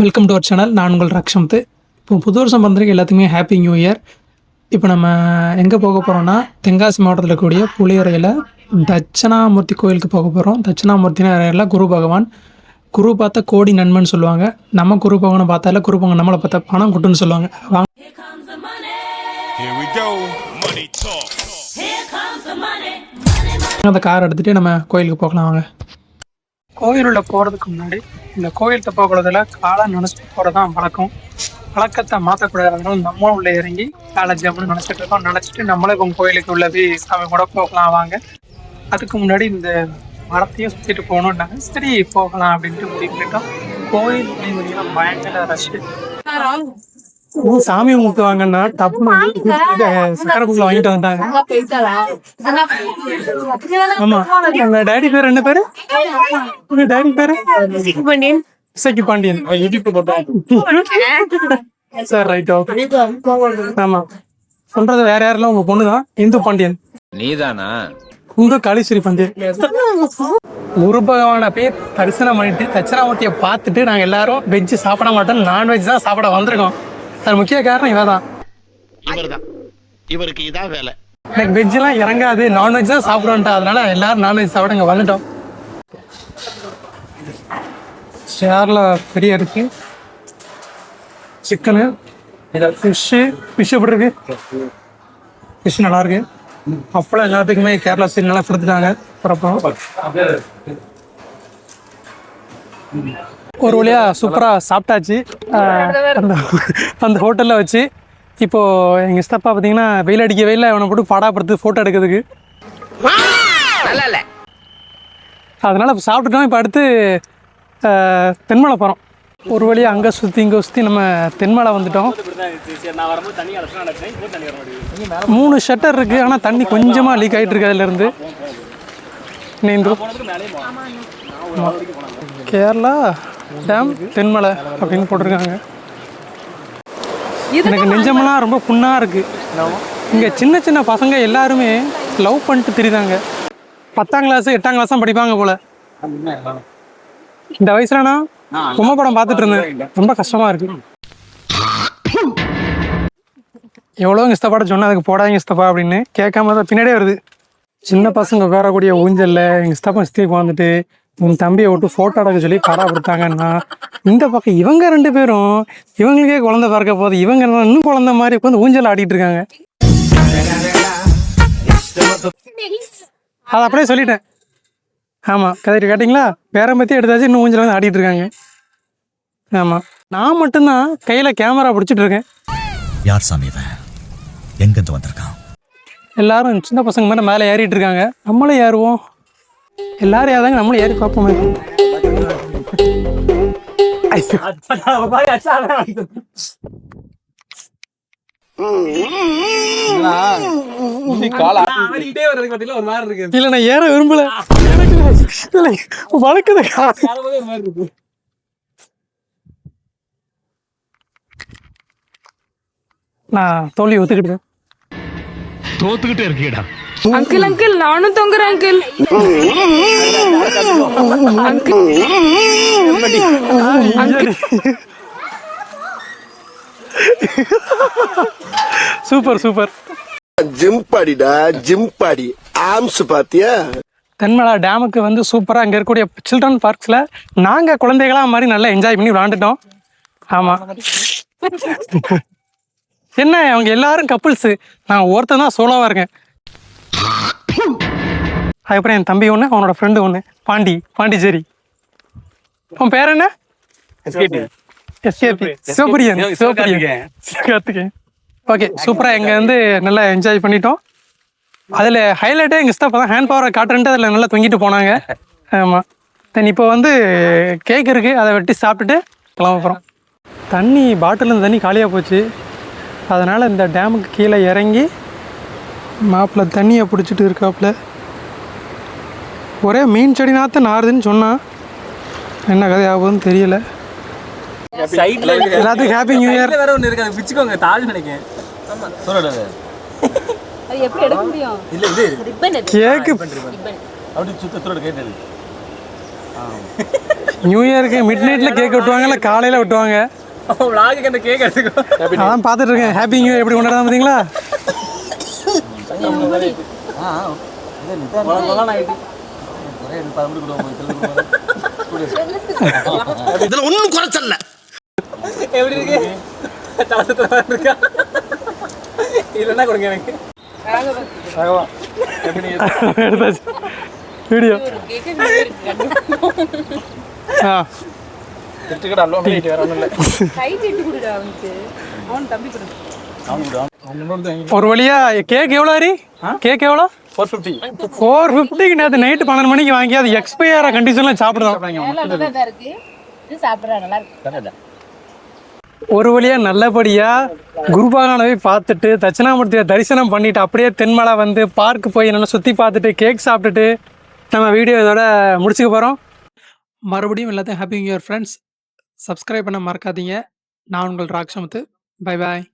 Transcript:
Welcome to our channel நான் உங்கள் ரக்ஷம்த்து. இப்போ புது வருஷம் பிறந்திருக்கு எல்லாத்துக்குமே ஹாப்பி நியூ இயர் இப்போ நம்ம எங்கே போக போகிறோம்னா தென்காசி மாவட்டத்தில் இருக்கக்கூடிய புளியறையில் தட்சணாமூர்த்தி கோயிலுக்கு போக போகிறோம் தட்சணாமூர்த்தினா குரு பகவான். குரு பார்த்தா கோடி நண்பன் சொல்லுவாங்க. நம்ம குரு பகவானை பார்த்தால குரு பகவான் நம்மளை பார்த்தா பணம் குட்டுன்னு சொல்லுவாங்க. வாங்க. அந்த கார் எடுத்துகிட்டு நம்ம கோயிலுக்கு போகலாம் வாங்க. கோயிலுள்ள போகிறதுக்கு முன்னாடி இந்த கோயிலுக்கு போகிறதுல காலை நினச்சிட்டு போகிறது தான் வழக்கம். வழக்கத்தை மாற்றக்கூடாதுனால நம்மளும் உள்ளே இறங்கி காலை ஜம்முன்னு நினச்சிட்டு இருக்கோம். நினச்சிட்டு நம்மளே இப்போ கோயிலுக்கு உள்ள போய் சாமி கூட போகலாம் வாங்க. அதுக்கு முன்னாடி இந்த மரத்தையும் சுற்றிட்டு போகணுன்னாங்க சரி போகலாம் அப்படின்ட்டு முடிவு பண்ணிட்டோம். கோயில் முடிவு பயங்கர ரஷ்ஷு சாமி கும்பிட்டுவாங்கன்னா டப்புனு சக்கரை பொங்கல் வாங்கிட்டு வந்தாங்க. ஆமா. உங்க டாடி பேர் என்ன பேரு? உங்க டாடி பேரு? இசக்கி பாண்டியன். சார் ரைட் ஆமா. சொல்றது வேற யாரெல்லாம்? உங்க பொண்ணு தான் இந்து பாண்டியன். நீதானா? உங்க காளீஸ்வரி பாண்டியன். குரு பகவானை போய் தரிசனம் பண்ணிட்டு தட்சணாமூர்த்தியை பார்த்துட்டு நாங்க எல்லாரும் வெஜ் சாப்பிட மாட்டோம் நான்வெஜ் தான் சாப்பிட வந்திருக்கோம். அது முக்கிய காரணம் இவ தான் இவர்தான். இவருக்கு இதான் வேலை. எனக்கு வெஜ்லாம் இறங்காது நான்வெஜ் தான் சாப்பிடுவோன்ட்டா அதனால எல்லாரும் நான்வெஜ் சாப்பிட இங்கே வந்துட்டோம். சேர்ல பெரிய இருக்கு. சிக்கனு ஃபிஷ்ஷு ஃபிஷ் எப்படி இருக்கு? ஃபிஷ் நல்லா இருக்கு. அப்பளம் எல்லாத்துக்குமே கேரளா சைடு நல்லா கொடுத்துட்டாங்க. அப்புறம் ஒரு வழியா சூப்பரா சாப்பிட்டாச்சு. அந்த ஹோட்டல்ல வச்சு இப்போ எங்க சித்தப்பா பார்த்தீங்கன்னா வெயில் அடிக்க வெயில அவனை போட்டு படாப்படுத்து போட்டோ எடுக்கிறதுக்கு. அதனால இப்போ சாப்பிட்டுட்டோம். இப்போ அடுத்து தென்மலை போகிறோம் ஒரு வழியாக அங்கே சுற்றி இங்கே சுற்றி நம்ம தென்மலை வந்துட்டோம். மூணு ஷட்டர் இருக்குது ஆனால் தண்ணி கொஞ்சமாக லீக் ஆகிட்டு இருக்கு அதுலேருந்து நீந்து. கேரளா டேம் தென்மலை அப்படின்னு போட்டிருக்காங்க. எனக்கு நெஞ்சமெல்லாம் ரொம்ப புண்ணாக இருக்குது இங்கே சின்ன சின்ன பசங்க எல்லாருமே லவ் பண்ணிட்டு திரிதாங்க பத்தாம் கிளாஸ் எட்டாம் கிளாஸ் தான் படிப்பாங்க போல. இந்த வயசுலனா பொம்மை படம் பார்த்துட்டு இருந்தேன். ரொம்ப கஷ்டமா இருக்கு. எவ்வளோ இஸ்தப்பாட சொன்னா அதுக்கு போடாதீங்க இஸ்தப்பா அப்படின்னு கேட்காம தான் பின்னாடியே வருது. சின்ன பசங்க உட்காரக்கூடிய ஊஞ்சல்ல எங்க இஸ்தப்பா ஸ்திக்கு வந்துட்டு உன் தம்பியை விட்டு போட்டோ எடுக்க சொல்லி படா கொடுத்தாங்கன்னா இந்த பக்கம் இவங்க ரெண்டு பேரும் இவங்களுக்கே குழந்தை பிறக்க போகுது. இவங்க இன்னும் குழந்தை மாதிரி உட்காந்து ஊஞ்சல் ஆடிட்டு இருக்காங்க. அதை அப்படியே சொல்லிட்டேன். ஆமாம் கதை கேட்டிங்களா? பேரை பற்றி எடுத்தாச்சு இன்னும் ஊஞ்சல் வந்து ஆடிட்டு இருக்காங்க. ஆமாம் நான் மட்டும்தான் கையில் கேமரா பிடிச்சிட்டு இருக்கேன். யார் சாமி இவன்? எங்கிருந்து வந்திருக்கான்? எல்லாரும் சின்ன பசங்க மேலே மேலே ஏறிட்டு இருக்காங்க. நம்மளும் ஏறுவோம். எல்லாரும் ஏறாங்க நம்மளும் ஏறி பார்ப்போமே. இல்ல நான் ஏற விரும்பல. வழக்குது நான் தோல்வி ஒத்துக்கிட்டேன். தோத்துக்கிட்டே இருக்கீடா அங்கிள் அங்கிள் நானும் தொங்குறேன் அங்கிள் சூப்பர் சூப்பர். ஜிம் பாடிடா ஜிம் பாடி. ஆம்ஸ் பாத்தியா? தென்மலா டேமுக்கு வந்து சூப்பராக அங்கே இருக்கக்கூடிய சில்ட்ரன் பார்க்ஸில் நாங்கள் குழந்தைகளாக மாதிரி நல்லா என்ஜாய் பண்ணி விளாண்டுட்டோம். ஆமாம் என்ன அவங்க எல்லாரும் கப்புள்ஸு நான் ஒருத்தன் தான் சோலோவாக இருக்கேன். அதுக்கப்புறம் என் தம்பி ஒன்று அவனோட ஃப்ரெண்டு ஒன்று பாண்டி பாண்டிச்சேரி. உன் பேர் என்ன? எஸ்கேபி. சிவபிரியன் சிவபிரியன் சிவகார்த்திகேயன் ஓகே சூப்பராக இங்கே வந்து நல்லா என்ஜாய் பண்ணிட்டோம். அதில் ஹைலைட்டே எங்கள் ஸ்டாஃப் தான் ஹேண்ட் பவரை காட்டுறன்ட்டு அதில் நல்லா தொங்கிட்டு போனாங்க. ஆமாம் தென் இப்போ வந்து கேக் இருக்குது அதை வெட்டி சாப்பிட்டுட்டு கிளம்ப போகிறோம் தண்ணி பாட்டில் தண்ணி காலியாக போச்சு. அதனால் இந்த டேமுக்கு கீழே இறங்கி மாப்பிள்ளை தண்ணியை பிடிச்சிட்டு இருக்காப்புல. ஒரே மீன் செடி நாற்று நாறுதுன்னு சொன்னான் என்ன கதை ஆகுதுன்னு தெரியல. எல்லாத்துக்கும் ஹாப்பி நியூ இயர் வேற ஒண்ணு இருக்கு. அது பிச்சுக்கோங்க தாழ் நினைக்கிறேன். எப்படி எடுக்க முடியும்? இல்ல இது. ரிப்பன் கேக்கு அப்படி சுத்தத்தோட கேட்டது நியூ இயருக்கு மிட் நைட்டில் கேக் வெட்டுவாங்க இல்லை காலையில் வெட்டுவாங்க. விளாகுக்கு அந்த கேக் எடுத்துக்கோ அதான் பார்த்துட்டு இருக்கேன். ஹாப்பி நியூ இயர் எப்படி கொண்டாடுறா பார்த்தீங்களா? இதுல ஒண்ணும் குறைச்சல்ல. எப்படி இருக்கு? தளத்துல இருக்கா? இல்லைன்னா கொடுங்க எனக்கு. வீடியோ ஆ எடுத்துக்கிட்ட அல்லோ பண்ணிட்டு வேற ஒன்றும் இல்லை. கைட்டு இட்டு கொடுடா அவனுக்கு. அவன் தம்பி கொடு. ஒரு வழியா கேக் எவ்வளோ ஹரி கேக் எவ்வளோ? ஃபோர் ஃபிஃப்டி ஃபோர் ஃபிஃப்டிக்கு நேற்று நைட்டு பன்னெண்டு மணிக்கு வாங்கி அது எக்ஸ்பயர் கண்டிஷனில் சாப்பிடுதோம் நல்லா தான் இருக்கு. இது சாப்பிட்றா நல்லா இருக்கு. ஒரு வழியாக நல்லபடியாக குருபாகானவை பார்த்துட்டு தட்சிணாமூர்த்தியை தரிசனம் பண்ணிட்டு அப்படியே தென்மலை வந்து பார்க் போய் நல்லா சுற்றி பார்த்துட்டு கேக் சாப்பிட்டுட்டு நம்ம வீடியோ இதோட முடிச்சுக்க போகிறோம் மறுபடியும் எல்லாத்தையும் happy new year friends subscribe பண்ண மறக்காதீங்க. நான் உங்கள் ராக்ஷமுத்து பை பாய்